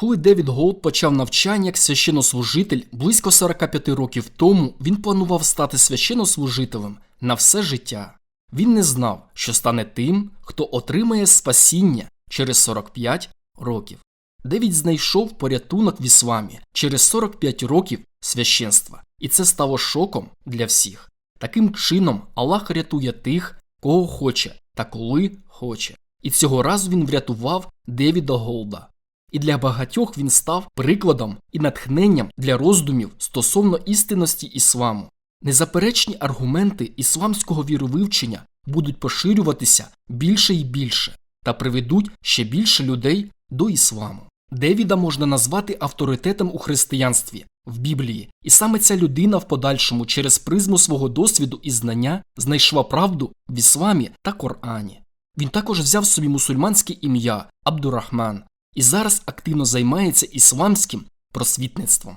Коли Девід Голд почав навчання як священнослужитель близько 45 років тому, він планував стати священнослужителем на все життя. Він не знав, що стане тим, хто отримає спасіння через 45 років. Девід знайшов порятунок в ісламі через 45 років священства, і це стало шоком для всіх. Таким чином, Аллах рятує тих, кого хоче та коли хоче. І цього разу він врятував Девіда Голда. І для багатьох він став прикладом і натхненням для роздумів стосовно істинності ісламу. Незаперечні аргументи ісламського віровивчення будуть поширюватися більше і більше та приведуть ще більше людей до ісламу. Девіда можна назвати авторитетом у християнстві в Біблії, і саме ця людина в подальшому через призму свого досвіду і знання знайшла правду в ісламі та Корані. Він також взяв собі мусульманське ім'я Абдурахман і зараз активно займається ісламським просвітництвом.